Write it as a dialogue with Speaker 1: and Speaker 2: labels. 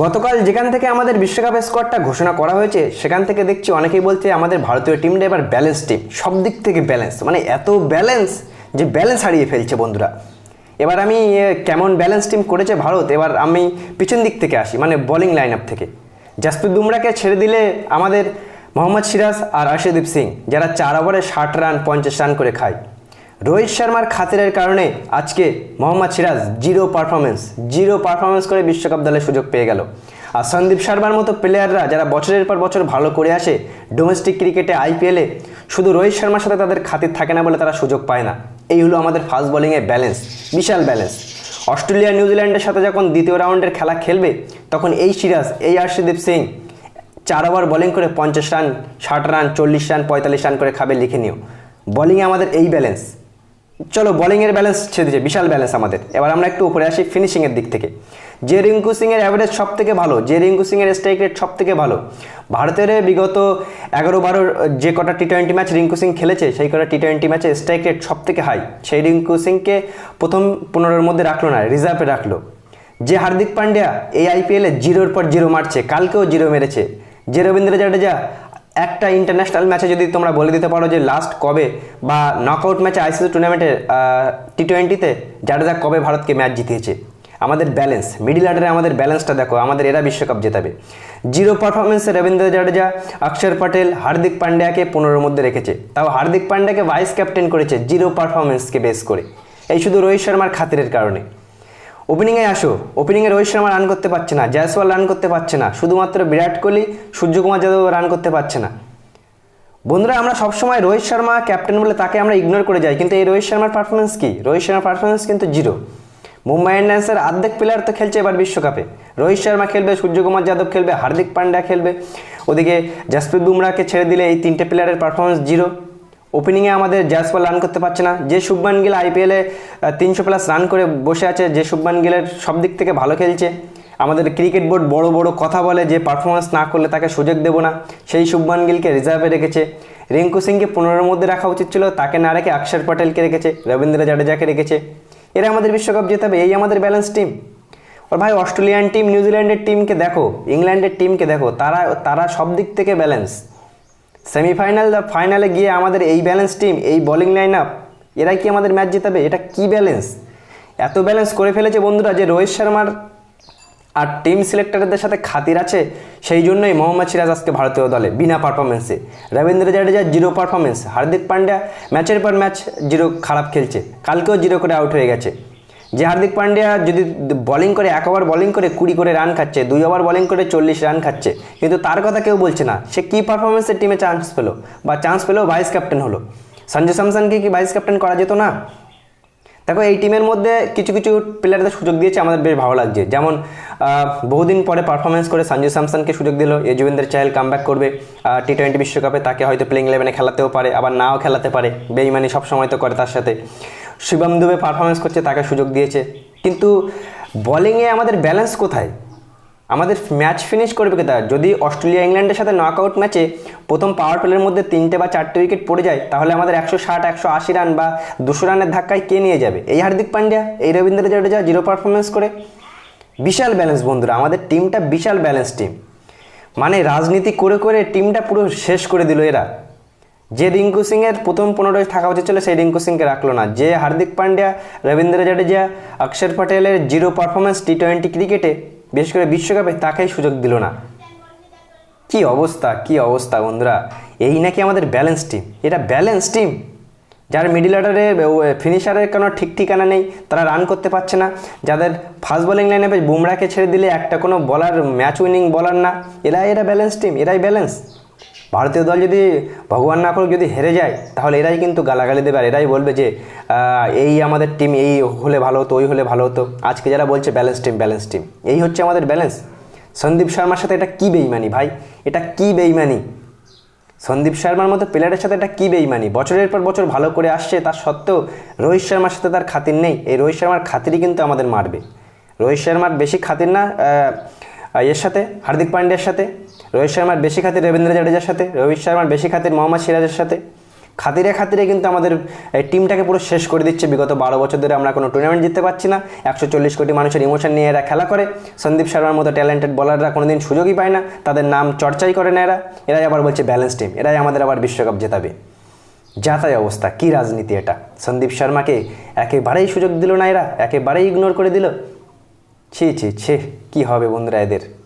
Speaker 1: গতকাল যেখান থেকে আমাদের বিশ্বকাপের স্কোয়াডটা ঘোষণা করা হয়েছে, সেখান থেকে দেখছি অনেকেই বলছে আমাদের ভারতীয় টিমটা এবার ব্যালেন্স টিম সব দিক থেকে ব্যালেন্স মানে এত ব্যালেন্স যে ব্যালেন্স হারিয়ে ফেলছে বন্ধুরা। এবার আমি কেমন ব্যালেন্স টিম করেছে ভারত? এবার আমি পিছন দিক থেকে আসি মানে বোলিং লাইন আপ থেকে। জাসপ্রীত বুমরাকে ছেড়ে দিলে আমাদের মোহাম্মদ সিরাজ আর আর্শদীপ সিং, যারা চার ওভারে ষাট রান পঞ্চাশ রান করে খায়। রোহিত শর্মার খাতিরের কারণে আজকে Mohammed Siraj zero performance zero performance করে বিশ্বকাপ দলের সুযোগ পেয়ে গেল। আর সন্দীপ শর্মার মতো প্লেয়াররা যারা বছরের পর বছর ভালো করে আসে ডোমেস্টিক ক্রিকেটে আইপিএলে শুধু রোহিত শর্মার সাথে তাদের খাতির থাকে না বলে তারা সুযোগ পায় না। এই হলো আমাদের ফাস্ট বোলিংয়ের ব্যালেন্স বিশাল ব্যালেন্স অস্ট্রেলিয়া নিউজিল্যান্ডের সাথে যখন দ্বিতীয় রাউন্ডের খেলা খেলবে, তখন এই সিরাজ, এই আর্শদীপ সিং চার ওভার বোলিং করে পঞ্চাশ রান ষাট রান চল্লিশ রান পঁয়তাল্লিশ রান করে খাবে লিখে নিও। বোলিংয়ে আমাদের এই ব্যালেন্স চলো বোলিংয়ের ব্যালেন্স ছেড়ে দিয়েছে বিশাল ব্যালেন্স আমাদের। এবার আমরা একটু উপরে আসি ফিনিশিংয়ের দিক থেকে। যে রিঙ্কু সিংয়ের অ্যাভারেজ সব থেকে ভালো, যে রিঙ্কু সিংয়ের স্ট্রাইক রেট সব থেকে ভালো, ভারতের বিগত এগারো বারোর যে কটা T twenty match Rinku Singh খেলেছে, সেই কটা টি টোয়েন্টি ম্যাচে স্ট্রাইক রেট সব থেকে হাই সেই রিঙ্কু সিংকে প্রথম পনেরোর মধ্যে রাখল না রিজার্ভে রাখল। যে হার্দিক পান্ডিয়া এই আইপিএলে জিরোর পর জিরো মারছে, কালকেও জিরো মেরেছে। যে রবীন্দ্র জাডেজা একটা ইন্টারন্যাশনাল ম্যাচে যদি তোমরা বলে দিতে পারো যে লাস্ট কবে বা নকআউট ম্যাচে আইসিসি টুর্নামেন্টে টি টোয়েন্টিতে জাডেজা কবে ভারতকে ম্যাচ জিতিয়েছে? আমাদের ব্যালেন্স মিডিল অর্ডারে আমাদের ব্যালেন্সটা দেখো, আমাদের এরা বিশ্বকাপ জেতাবে। জিরো পারফরমেন্সে রবীন্দ্র জাডেজা, অক্ষর পটেল, হার্দিক পান্ডিয়াকে পনেরোর মধ্যে রেখেছে। তাও হার্দিক পান্ডিয়াকে ভাইস ক্যাপ্টেন করেছে জিরো পারফরমেন্সকে বেস করে। এই শুধু রোহিত শর্মার খাতিরের কারণে। ওপেনিংয়ে আসো। ওপেনিংয়ে রোহিত শর্মা রান করতে পারছে না। জয়সওয়াল রান করতে পারছে না। শুধুমাত্র বিরাট কোহলি, সূর্যকুমার যাদব রান করতে পারছে না। বন্ধুরা, আমরা সবসময় রোহিত শর্মা ক্যাপ্টেন বলে তাকে আমরা ইগনোর করে যাই। কিন্তু এই রোহিত শর্মার পারফরমেন্স কি? রোহিত শর্মার পারফরমেন্স কিন্তু জিরো মুম্বাই ইন্ডিয়ান্সের অর্ধেক প্লেয়ার তো খেলছে এবার বিশ্বকাপে। রোহিত শর্মা খেলবে, সূর্যকুমার যাদব খেলবে, হার্দিক পান্ডিয়া খেলবে। ওদিকে জাসপ্রীত বুমরাকে ছেড়ে দিলে এই তিনটে প্লেয়ারের পারফরমেন্স জিরো ওপেনিংয়ে আমাদের জয়সওয়াল রান করতে পারছে না। যে শুভমান গিল আইপিএলে তিনশো প্লাস রান করে বসে আছে, যে শুভমান গিলের সব দিক থেকে ভালো খেলছে। আমাদের ক্রিকেট বোর্ড বড় বড় কথা বলে যে পারফরমেন্স না করলে তাকে সুযোগ দেবো না। সেই শুভমান গিলকে রিজার্ভে রেখেছে। রিঙ্কু সিংকে পনেরোর মধ্যে রাখা উচিত ছিল, তাকে না রেখে অক্ষর পটেলকে রেখেছে, রবীন্দ্র জাডেজাকে রেখেছে। এরা আমাদের বিশ্বকাপ জেতাবে এই আমাদের ব্যালেন্স টিম ওর ভাই অস্ট্রেলিয়ান টিম নিউজিল্যান্ডের টিমকে দেখো ইংল্যান্ডের টিমকে দেখো, তারা তারা সব দিক থেকে ব্যালেন্স সেমিফাইনাল ফাইনালে গিয়ে আমাদের এই ব্যালেন্স টিম এই বোলিং লাইন আপ এরাই কি আমাদের ম্যাচ জেতাবে? এটা কি ব্যালেন্স এত ব্যালেন্স করে ফেলেছে বন্ধুরা যে রোহিত শর্মার আর টিম সিলেক্টরদের সাথে খাতির আছে, সেই জন্যই মোহাম্মদ সিরাজ আজকে ভারতীয় দলে, বিনা পারফরমেন্সে রবীন্দ্র জাডেজা জিরো পারফরমেন্স হার্দিক পান্ডিয়া ম্যাচের পর ম্যাচ জিরো খারাপ খেলছে। কালকেও জিরো করে আউট হয়ে গেছে। যে হার্দিক পান্ডিয়া যদি বোলিং করে, এক ওভার বোলিং করে কুড়ি করে রান খাচ্ছে, দুই ওভার বোলিং করে চল্লিশ রান খাচ্ছে, কিন্তু তার কথা কেউ বলছে না। সে কী পারফরমেন্সের টিমে চান্স পেল? বা চান্স পেলেও ভাইস ক্যাপ্টেন হলো। সঞ্জু স্যামসনকে কি ভাইস ক্যাপ্টেন করা যেত না? দেখো, এই টিমের মধ্যে কিছু কিছু প্লেয়ারদের সুযোগ দিয়েছে, আমাদের বেশ ভালো লাগছে। যেমন বহুদিন পরে পারফরমেন্স করে সঞ্জু স্যামসনকে সুযোগ দিল যুবেন্দ্র চাহেল কামব্যাক করবে টি টোয়েন্টি বিশ্বকাপে তাকে হয়তো প্লেইং ইলেভেনে খেলাতেও পারে, আবার নাও খেলাতে পারে। বেইমানি সবসময় তো করে তার সাথে। শিবম দুবে পারফরমেন্স করছে, তাকে সুযোগ দিয়েছে। কিন্তু বোলিংয়ে আমাদের ব্যালেন্স কোথায়? আমাদের ম্যাচ ফিনিশ করবে কোথা যদি অস্ট্রেলিয়া ইংল্যান্ডের সাথে নকআউট ম্যাচে প্রথম পাওয়ার প্লের মধ্যে তিনটে বা চারটে উইকেট পড়ে যায়, তাহলে আমাদের একশো ষাট, একশো আশি রান বা দুশো রানের ধাক্কায় কে নিয়ে যাবে? এই হার্দিক পান্ডিয়া, এই রবীন্দ্র জাডেজা জিরো পারফরমেন্স করে। বিশাল ব্যালেন্স বন্ধুরা, আমাদের টিমটা বিশাল ব্যালেন্স টিম মানে রাজনীতি করে করে টিমটা পুরো শেষ করে দিল এরা। যে রিঙ্কু সিংয়ের প্রথম পনেরোয় থাকা উচিত ছিল, সেই রিঙ্কু সিংকে রাখল না। যে হার্দিক পান্ডিয়া, রবীন্দ্র জাডেজা, অক্ষর পটেলের জিরো পারফরমেন্স টি টোয়েন্টি ক্রিকেটে বিশেষ করে বিশ্বকাপে তাকেই সুযোগ দিল না। কি অবস্থা কি অবস্থা বন্ধুরা? এই নাকি আমাদের ব্যালেন্স টিম এটা ব্যালেন্স টিম যার মিডিল অর্ডারে ফিনিশারের কোনো ঠিক ঠিকানা নেই, তারা রান করতে পারছে না। যাদের ফাস্ট বোলিং লাইনে বুমরাকে ছেড়ে দিলে একটা কোনো বলার ম্যাচ উইনিং বলার না। এরা এরা ব্যালেন্স টিম এরাই ব্যালেন্স ভারতীয় দল যদি ভগবান না করুক যদি হেরে যায়, তাহলে এরাই কিন্তু গালাগালি দেবে আর এরাই বলবে যে এই আমাদের টিম এই হলে ভালো হতো, ওই হলে ভালো হতো। আজকে যারা বলছে ব্যালেন্স টিম ব্যালেন্স টিম এই হচ্ছে আমাদের ব্যালেন্স সন্দীপ শর্মার সাথে এটা কী বেইমানি ভাই? এটা কী বেইমানি? সন্দীপ শর্মার মতো প্লেয়ারের সাথে এটা কী বেইমানি? বছরের পর বছর ভালো করে আসছে, তার সত্ত্বেও রোহিত শর্মার সাথে তার খাতির নেই। এই রোহিত শর্মার খাতিরই কিন্তু আমাদের মারবে। রোহিত শর্মার বেশি খাতির না এর সাথে, হার্দিক পান্ডিয়ার সাথে, রোহিত শর্মার বেশি খাতির রবীন্দ্র জাডেজার সাথে রোহিত শর্মার বেশি খাতির মোহাম্মদ সিরাজের সাথে। খাতিরে খাতিরে কিন্তু আমাদের এই টিমটাকে পুরো শেষ করে দিচ্ছে। বিগত বারো বছর ধরে আমরা কোনো টুর্নামেন্ট জিততে পারছি না। একশো চল্লিশ কোটি মানুষের ইমোশন নিয়ে এরা খেলা করে। সন্দীপ শর্মার মতো ট্যালেন্টেড বলাররা কোনোদিন সুযোগই পায় না। তাদের নাম চর্চাই করে না এরা। এরাই আবার বলছে ব্যালেন্স টিম এরাই আমাদের আবার বিশ্বকাপ জেতাবে। যাতাই অবস্থা। কি রাজনীতি এটা? সন্দীপ শর্মাকে একেবারেই সুযোগ দিল না এরা। একেবারেই ইগনোর করে দিল। ছি ছি ছি কী হবে বন্ধুরা এদের?